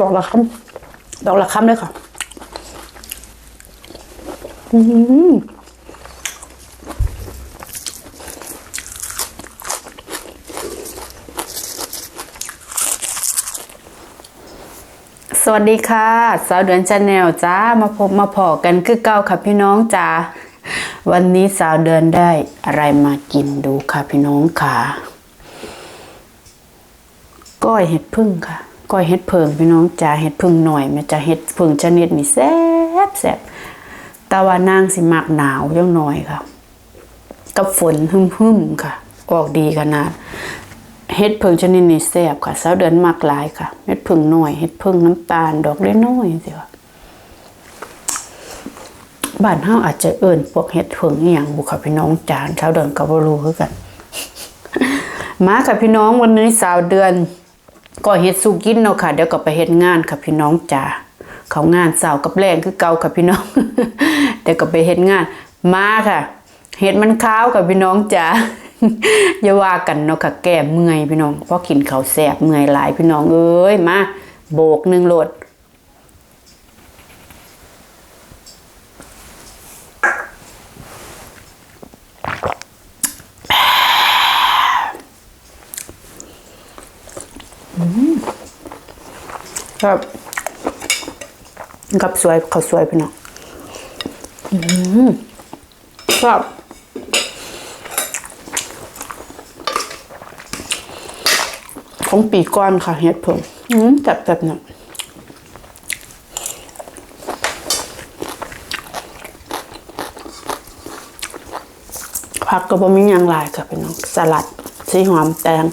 ดอกละคำดอกละคำเลยค่ะสวัสดีค่ะ สาวเดือนชาแนลจ้ามาพบมาพอกันคือเก่าค่ะพี่น้องจ้าวันนี้สาวเดือนได้อะไรมากินดูค่ะพี่น้องค่ะ ก้อยเห็ดพึ่งค่ะ ก้อยเห็ดเพิงพี่น้องจ้าเห็ดพึ่งหน่อยแม่จ้าเห็ดพึ่งชนิดนี่แซ่บแซ่บต่ว่านางสิมักหนาวจังหน่อยค่ะ กับฝนหึ่มค่ะ ออกดีขนาดเฮ็ดเพิงชนิดนี้แซ่บค่ะสาวเดือนมากหลายค่ะเฮ็ดเพิงหน้อยเฮ็ดเพิงน้ำตาลดอกเล็กน้อยสิค่ะบ้านเฮาอาจจะเอิ้นพวกเฮ็ดเพิงอีหยังบุค่ะพี่น้องจานสาวเดือนก็บ่รู้คือกัน มาค่ะพี่น้องวันนี้สาวเดือน ก็เฮ็ดสู้กินเนาะค่ะ เดี๋ยวก็ไปเฮ็ดงานค่ะพี่น้องจ๋าเขางานเสาร์กับแรงคือเก่าค่ะพี่น้อง เดี๋ยวก็ไปเฮ็ดงาน มาค่ะเฮ็ดมันขาวค่ะพี่น้องจ๋าอย่าว่ากันเนาะค่ะแก้เมื่อยพี่น้องเพราะกินข้าวแซ่บเมื่อยหลายพี่น้องเอ้ยมาโบกหนึ่งโหลด ครับกับสวยเขาวสวยพี่น้องอืมครับของปีก้อนค่ะเฮ็ดเพิ่มอืมแบบแบบนั้นผักก็บ่มีหยังหลายค่ะพี่น้องสลัดสีหอมแตง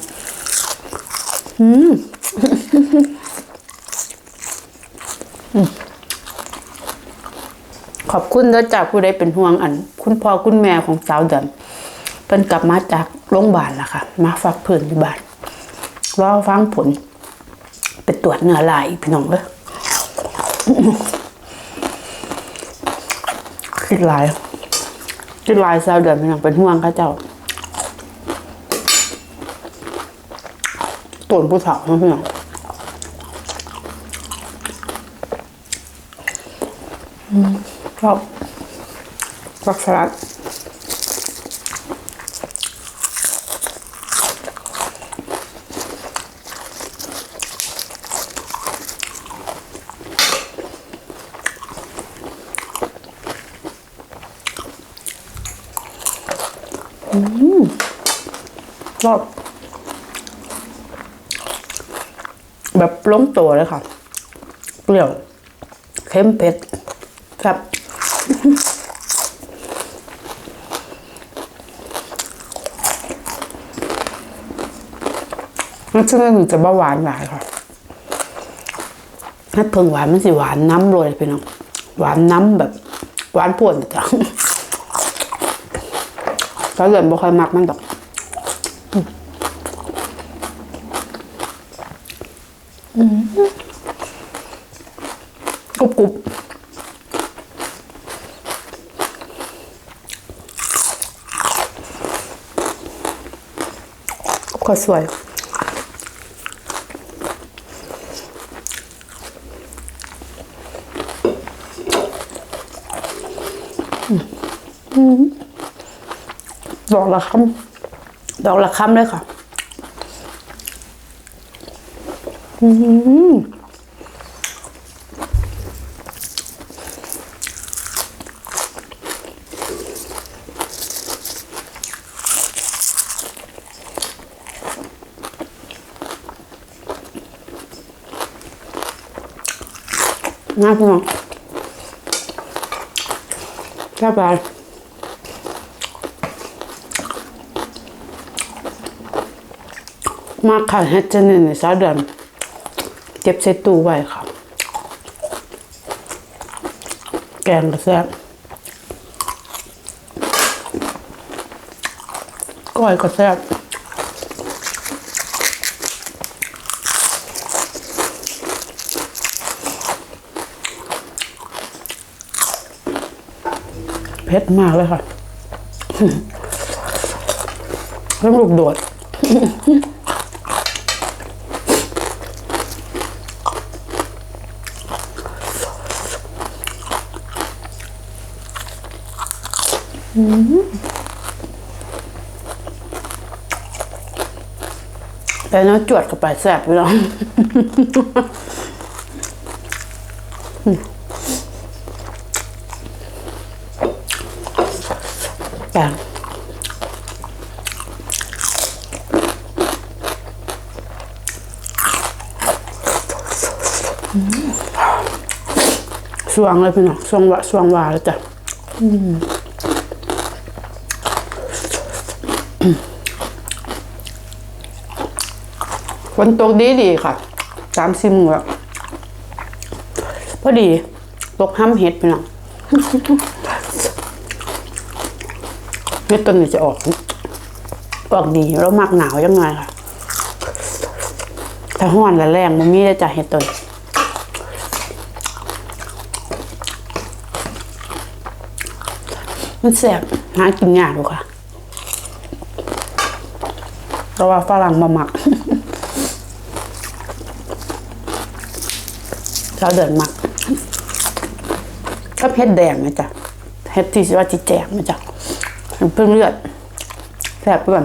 ขอบคุณแล้วจากผู้ใดเป็นห่วงอัน คุณพ่อคุณแม่ของสาวเดือนเพิ่นกลับมาจากโรงพยาบาลแล้วค่ะ มาฟักเพิ่นอยู่บ้านรอฟังผล ไปตรวจเนื้อลายพี่น้องเลยคิดลายคิดลายสาวเดือนพี่น้องเป็นห่วงเข้าเจ้า ตรวจผู้สาวนะพี่น้องชอบผักสลัดอืมชอบ แบบล้มตัวเลยค่ะ เปรี้ยวเค็มเผ็ดครับมันชื่อมันจะบ้าหวานหลายค่ะถ้าเพิ่งหวานมันสิหวานน้ำโรยพี่น้องหวานน้ำแบบ หวานป่วนจ้ะแล้วเหลือบ่ค่อยมักมันดอก กรุบกรุบขอสวย ดอกละคำดอกละคำเลยค่ะ อืม น่าพี่น้องแซ่บไปมากค่ะเฮ็ดเจนในสาเดือน เก็บใส่ตู้ไว้ค่ะ แกงก็แซ่บก้อยก็แซ่บเผ็ดมากเลยค่ะเรื่องลูกโดด แต่น้อจวดกับไปแสบไปแล้วแต่สว่างเลยพี่น้องสว่างวะสว่างวาแล้วจ้ะ อืม ฝนตกดีดีค่ะสามสิบมือแล้วพอดีตกห้ำเห็ดพี่น้องเห็ดต้นนี้จะออก ออกดีแล้วมักหนาวยังไงค่ะ ถ้าห้อนและแรงมันมีได้จากเห็ดต้นมันแสบหากินยากอยู่ค่ะเพราะว่าฝรั่งมาหมัก เราเดินมักก็เผ็ดแดงนะจ๊ะเห็ดที่ว่าจิแจกนะจ๊ะเพิ่งเลือดแสบเพื่อน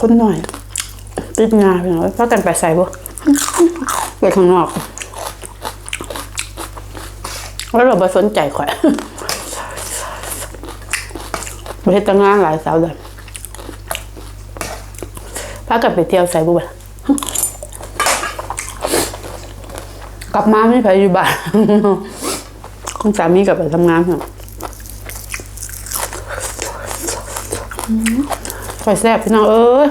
คนหน่อย ติดงานไปหน่อยพากันไปใส่บ่ไปข้างนอก แล้วเราไปสนใจข่อย ปเฮ็ดแตั้งงานหลายสาวเดือนพากันไปเที่ยวใส่บุบกลับมาไม่ไปอยู่บ้านคุณสามีกลับไปทำงานเหรอข่อยแซ่บพี่น้องเอ้ย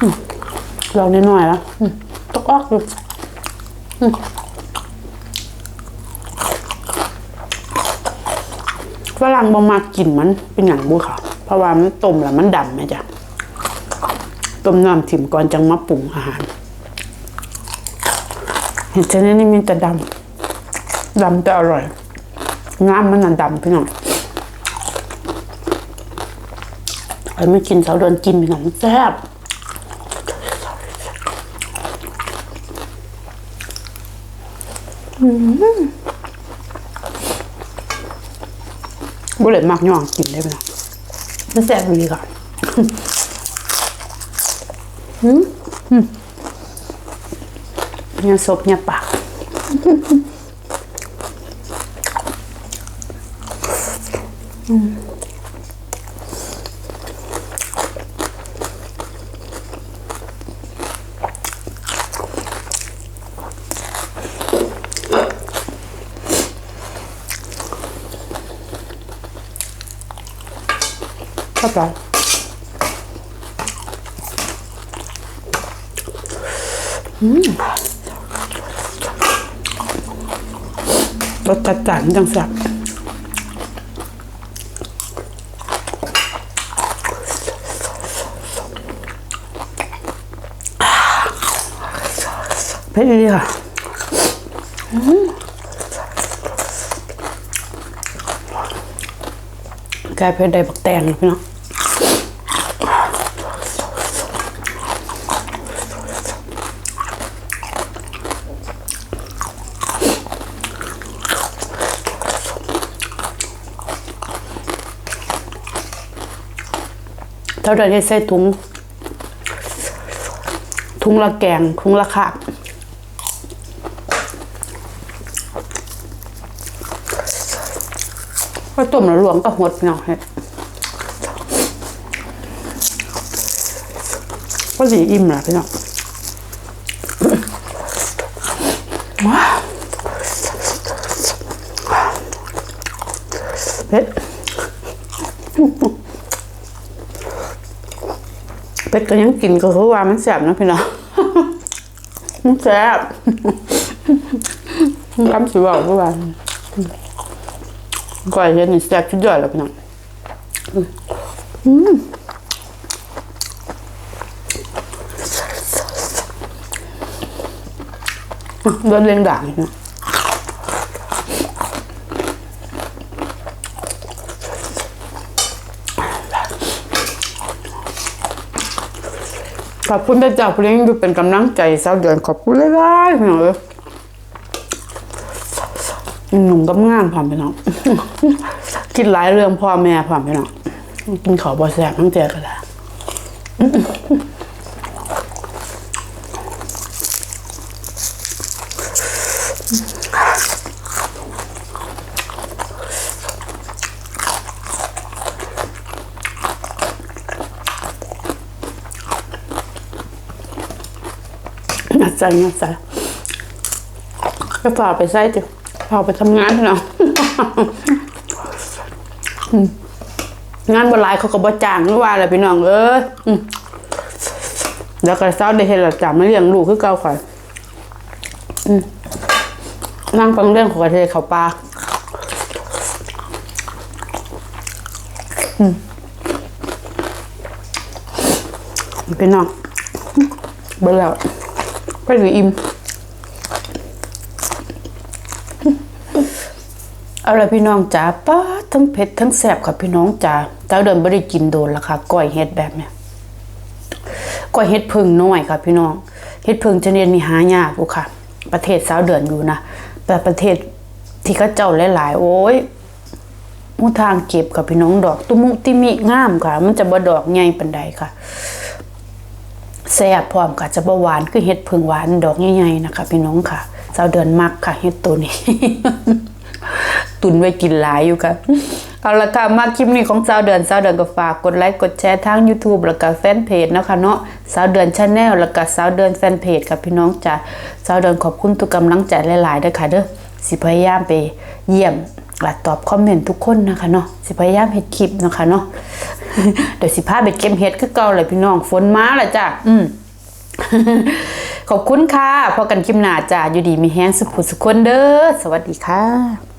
อืมเรานิดหน่อยล้วอืมตกออกอยู่ รั่งบ่มากกินมันเป็นอย่างบุค่ะ เพราะว่ามันต้มแล้วมันดำไหมจ๊ะต้มน้ำถิ่มก่อนจังมาปรุงอาหารเห็นชนิดนี้มีแต่ดำดำแต่อร่อยน้ำมันน่ะดำพี่น้องไอ้ไม่กินเสาเดินกินพี่น้องแซ่บ บุเลยมักย่องกินได้ไหมล่ะมันแซ่บดีก่อนอืมอืมเนี่ยซบเนี่ยปาก เข้าไปรสจัดจ้านจังแซ่บเผ็ดดีค่ะกลายเป็นได้บักแตงพี่น้อง เท่าเดิมให้ใส่ถุงถุงละแกงถุงละขาบก็ต้มแล้วรวมก็หดเนาะเฮ็ดก็สีอิ่มละพี่น้องว้าวเผ็ด เป็ดก็ยังกินก็คือว่ามันแสบนะพี่น้องมันแสบคำสิบอกเมื่อวานก่อยเห็นนี่แสบชุดยอดแล้วพี่น้องอืมโดนเลี้ยงด่างพี่น้อ ขอบคุณพระเจ้าเพลงดูเป็นกำลังใจสาวเดือนขอบคุณเลายๆพี่น้องเอ้ยหนุ่มกับงานพร้อมพี่น้องคิดหลายเรื่องพ่อแม่พร้อมพี่น้องกินขอบอแสบทั้งเจอกันละ นัดใจนัดใจก็ฝากไปใส่จ้ะฝากไปทำงานพี่น้องานบหลายเขาก็บ่จ้างไม่ว่าอะไรพี่น้องเอ้ยอืมแล้วก็เศร้าได้เห็นหลักจามาเลี้ยงลูกคือเก่าข่อยนั่งฟังเรื่องของประเทศเขาปลาอืมพี่น้องเบิ่แล้ว ไปหรืออิ่มเอาละพี่น้องจ๋าป้าทั้งเผ็ดทั้งแซ่บค่ะพี่น้องจ๋าเจ้าเดินไม่ได้กินโดนละค่ะก้อยเฮ็ดแบบเนี้ยก้อยเฮ็ดเพิงน้อยค่ะพี่น้องเฮ็ดเพิงชนิดนี้หายากอยู่ค่ะ ประเทศสาวเดือนอยู่นะแต่ประเทศที่เขาเจ้าหลายๆ โอ้ยมูทางเก็บค่ะพี่น้องดอก ตุมุติมิงามค่ะ มันจะบ่ดอกใหญ่ปานใดค่ะ แซ่บพร้อมค่ะจะบ่หวานคือเห็ดเพิงหวานดอกใหญ่ๆนะคะ พี่น้องค่ะสาวเดือนมักค่ะเห็ดตัวนี้ ตุนไว้กินหลายอยู่ค่ะเอาละค่ะมาคลิปนี้ของสาวเดือนสาวเดือนก็ฝากกดไลค์กดแชร์ทาง YouTube แล้วก็แฟนเพจนะคะเนาะสาวเดือนชาแนลแล้วก็สาวเดือนแฟนเพจค่ะพี่น้องจ้ะสาวเดือนขอบคุณทุกกำลังใจหลายๆเด้อค่ะเด้อสิพยายามไปเยี่ยม และตอบคอมเมนต์ทุกคนนะคะเนาะสิพยายามเฮ็ดคลิปนะคะเนาะเดี๋ยวสิพาไปเก็บเฮ็ดคือเก่าเลยพี่น้องฝนมาละจ้ะอืมขอบคุณค่ะพอกันคลิปหน้าจ้าอยู่ดีมีแฮงสุขสุขคนเด้อสวัสดีค่ะ